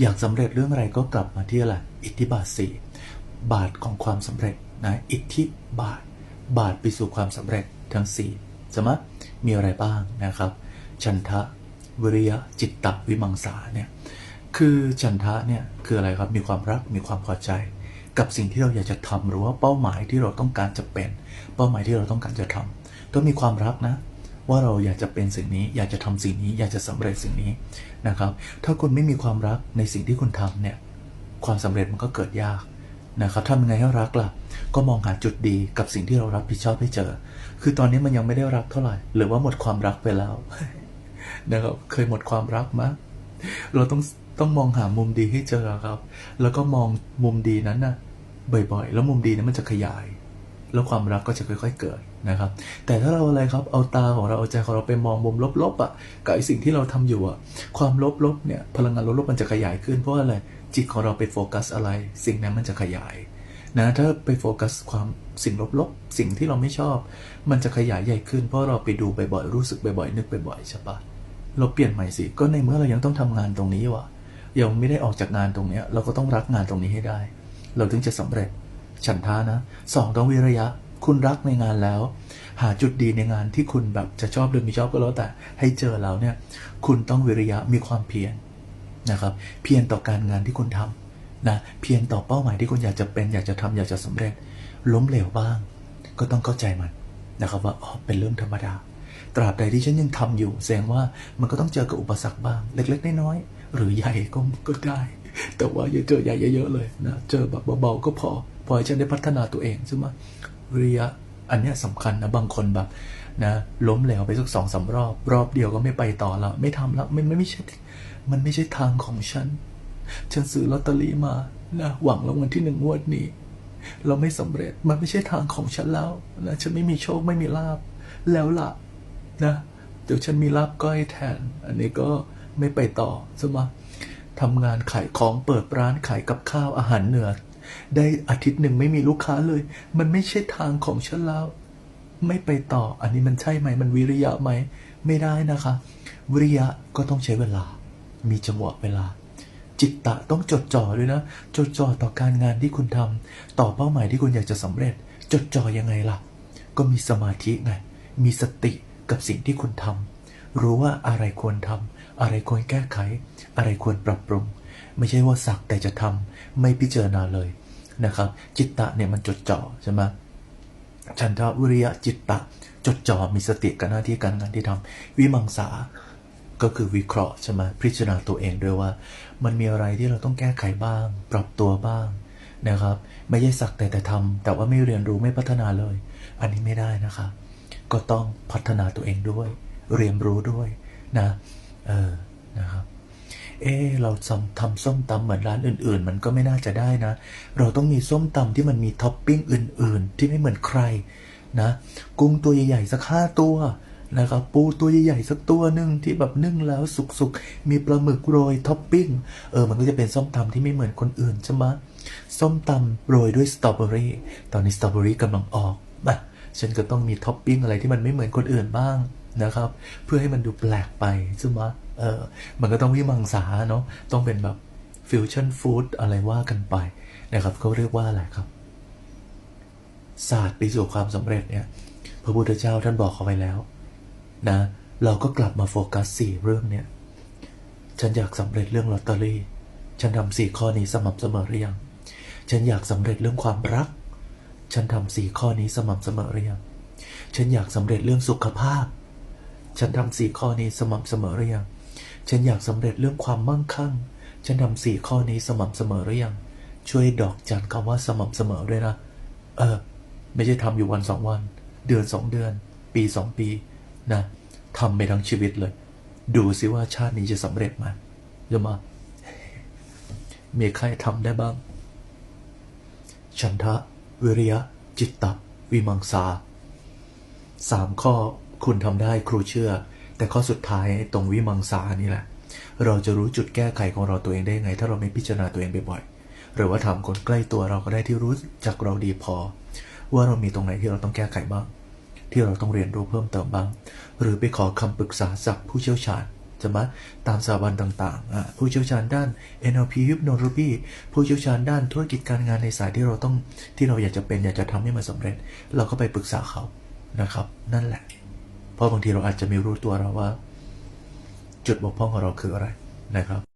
อยากสำเร็จเรื่องอะไรก็กลับมาที่อะไรอิทธิบาทสี่บาทของความสำเร็จนะอิทธิบาท บาทไปสู่ความสำเร็จทั้งสี่สมมีอะไรบ้างนะครับฉันทะวิริยะจิตตะวิมังสาเนี่ยคือฉันทะเนี่ยคืออะไรครับมีความรักมีความพอใจ กับสิ่งที่เราอยากจะทำหรือว่าเป้าหมายที่เราต้องการจะเป็น เป้าหมายที่เราต้องการจะทำต้องมีความรักนะ ว่าเราอยากจะเป็นสิ่งนี้ อยากจะทำสิ่งนี้ อยากจะสำเร็จสิ่งนี้นะครับ ถ้าคุณไม่มีความรักในสิ่งที่คุณทำเนี่ยความสำเร็จมันก็เกิดยากนะครับทำยังไงให้รักล่ะ ก็มองหาจุดดีกับสิ่งที่เรารับผิดชอบให้เจอ คือตอนนี้มันยังไม่ได้รักเท่าไหร่ หรือว่าหมดความรักไปแล้วนะครับเคยหมดความรักมั้ยเราต้องต้องมองหามุมดีให้เจอครับ แล้วก็มองมุมดีนั้นนะบ่อยๆ แล้วมุมดีนั้นมันจะขยาย แล้วความรักก็จะค่อย ๆ เกิด นะครับ แต่ถ้าเราอะไรครับเอาตาของเราเอาใจของเราไปมองมุมลบๆอะกับไอสิ่งที่เราทำอยู่อะความลบๆเนี่ยพลังงานลบๆมันจะขยายขึ้นเพราะอะไรจิตของเราไปโฟกัสอะไร สิ่งนั้นมันจะขยายนะถ้าไปโฟกัสความสิ่งลบๆ สิ่งที่เราไม่ชอบ มันจะขยายใหญ่ขึ้นเพราะเราไปดูบ่อยๆรู้สึกบ่อยๆนึกบ่อยๆใช่ปะเราเปลี่ยนใหม่สิก็ในเมื่อเรายังต้องทำงานตรงนี้วะยังไม่ได้ออกจากงานตรงเนี้ย เราก็ต้องรักงานตรงนี้ให้ได้ เราถึงจะสำเร็จฉันทานะสองต้องวิริยะ คุณรักในงานแล้ว หาจุดดีในงานที่คุณแบบจะชอบหรือไม่ชอบก็แล้วแต่ให้เจอแล้วเนี่ย คุณต้องวิริยะมีความเพียรนะครับ เพียรต่อการงานที่คุณทำนะเพียรต่อเป้าหมายที่คุณอยากจะเป็น อยากจะทำอยากจะสำเร็จ ล้มเหลวบ้าง ก็ต้องเข้าใจมันนะครับว่าอ๋อเป็นเรื่องธรรมดา ตราบใดที่ฉันยังทำอยู่ แสดงว่ามันก็ต้องเจอกับอุปสรรคบ้าง เล็กๆน้อยๆหรือใหญ่ก็ก็ได้ แต่ว่าอย่าเจอใหญ่เยอะๆเลยนะเจอแบบเบาๆก็พอ พอให้ฉันได้พัฒนาตัวเองใช่ไหม วิริยะอันนี้ยสำคัญนะบางคนแบบนะล้มเหลวไปสักสองสารอบ รอบเดียวก็ไม่ไปต่อแล้วไม่ทำแล้วมันไม่ไม่ใช่มันไม่ใช่ทางของฉัน ฉันซื้อลอตเตอรี่มานะหวังรางวัลที่หนึ่งงวดนี้ เราไม่สำเร็จมันไม่ใช่ทางของฉันแล้วนะฉันไม่มีโชคไม่มีลาบแล้วละนะเดี๋ยวฉันมีลาบก้อยแทน อันนี้ก็ไม่ไปต่อใช่ไหมทำงานขายของเปิดร้านขายกับข้าวอาหารเหนือ ได้อาทิตย์หนึ่งไม่มีลูกค้าเลย มันไม่ใช่ทางของฉันแล้ว ไม่ไปต่อ อันนี้มันใช่ไหม มันวิริยะไหม ไม่ได้นะคะ วิริยะก็ต้องใช้เวลา มีจังหวะเวลา จิตตะต้องจดจ่อด้วยนะ จดจ่อต่อการงานที่คุณทำต่อเป้าหมายที่คุณอยากจะสำเร็จ จดจ่อยังไงล่ะ ก็มีสมาธิไง มีสติกับสิ่งที่คุณทำรู้ว่าอะไรควรทำอะไรควรแก้ไข อะไรควรปรับปรุง ไม่ใช่ว่าสักแต่จะทำไม่พิจารณาเลยนะครับ จิตตะเนี่ยมันจดจ่อใช่ไหมฉันทะวิริยะจิตตะจดจ่อมีสติกับหน้าที่การงานที่ทำวิมังสาก็คือวิเคราะห์ใช่ไหมพิจารณาตัวเองด้วยว่า มันมีอะไรที่เราต้องแก้ไขบ้าง ปรับตัวบ้างนะครับ ไม่ใช่สักแต่แต่ทำแต่ว่าไม่เรียนรู้ไม่พัฒนาเลย อันนี้ไม่ได้นะครับก็ต้องพัฒนาตัวเองด้วย เรียนรู้ด้วยนะเออนะครับ เออเราทำทำส้มตำเหมือนร้านอื่น ๆ มันก็ไม่น่าจะได้นะ เราต้องมีส้มตำที่มันมีท็อปปิ้งอื่น ๆ ที่ไม่เหมือนใครนะกุ้งตัวใหญ่ ๆ สักห้าตัวนะครับปูตัวใหญ่ๆสักตัวหนึ่งที่แบบนึ่งแล้วสุกๆ มีปลาหมึกโรยท็อปปิ้งเออมันก็จะเป็นส้มตำที่ไม่เหมือนคนอื่นใช่ไหมส้มตำโรยด้วยสตรอเบอรี่ตอนนี้สตรอเบอรี่กำลังออกนะฉันก็ต้องมีท็อปปิ้งอะไรที่มันไม่เหมือนคนอื่นบ้างนะครับ เพื่อให้มันดูแปลกไปใช่ไหม เออมันก็ต้องวิมังสาเนาะต้องเป็นแบบฟิวชั่นฟู้ดอะไรว่ากันไปนะครับเขาเรียกว่าอะไรครับ ศาสตร์ไปสู่ความสำเร็จเนี่ยพระพุทธเจ้าท่านบอกเขาไว้แล้วนะเราก็กลับมาโฟกัสสี่เรื่องเนี่ยฉันอยากสำเร็จเรื่องลอตเตอรี่ฉันทำสี่ข้อนี้สม่ำเสมอหรือยัง ฉันอยากสำเร็จเรื่องความรัก ฉันทำสี่ข้อนี้สม่ำเสมอหรือยัง ฉันอยากสำเร็จเรื่องสุขภาพ ฉันทำสี่ข้อนี้สม่ำเสมอหรือยัง ฉันอยากสำเร็จเรื่องความมั่งคั่ง ฉันทำสี่ข้อนี้สม่ำเสมอหรือยัง ช่วยดอกจันคำว่าสม่ำเสมอด้วยนะ เออ ไม่ใช่ทำอยู่วันสองวัน เดือนสองเดือน ปีสองปีนะทำไปทั้งชีวิตเลย ดูซิว่าชาตินี้จะสำเร็จไหมจะมามีใครทำได้บ้าง ฉันทะ วิริยะ จิตตะวิมังสาสามข้อคุณทำได้ครูเชื่อ แต่ข้อสุดท้ายตรงวิมังสานี่แหละ เราจะรู้จุดแก้ไขของเราตัวเองได้ไง ถ้าเราไม่พิจารณาตัวเองบ่อยๆหรือว่าถามคนใกล้ตัวเราก็ได้ที่รู้จักเราดีพอ ว่าเรามีตรงไหนที่เราต้องแก้ไขบ้าง ที่เราต้องเรียนรู้เพิ่มเติมบ้าง หรือไปขอคำปรึกษาจากผู้เชี่ยวชาญจะมาตามสถาบันต่างๆ ผู้เชี่ยวชาญด้าน NLP Hypnotherapy ผู้เชี่ยวชาญด้านธุรกิจการงานในสายที่เราต้องที่เราอยากจะเป็นอยากจะทำให้มันสาเร็จ เราก็ไปปรึกษาเขานะครับ นั่นแหละ เพราะบางทีเราอาจจะไม่รู้ตัวเราว่า จุดบกพร่องของเราคืออะไรนะครับ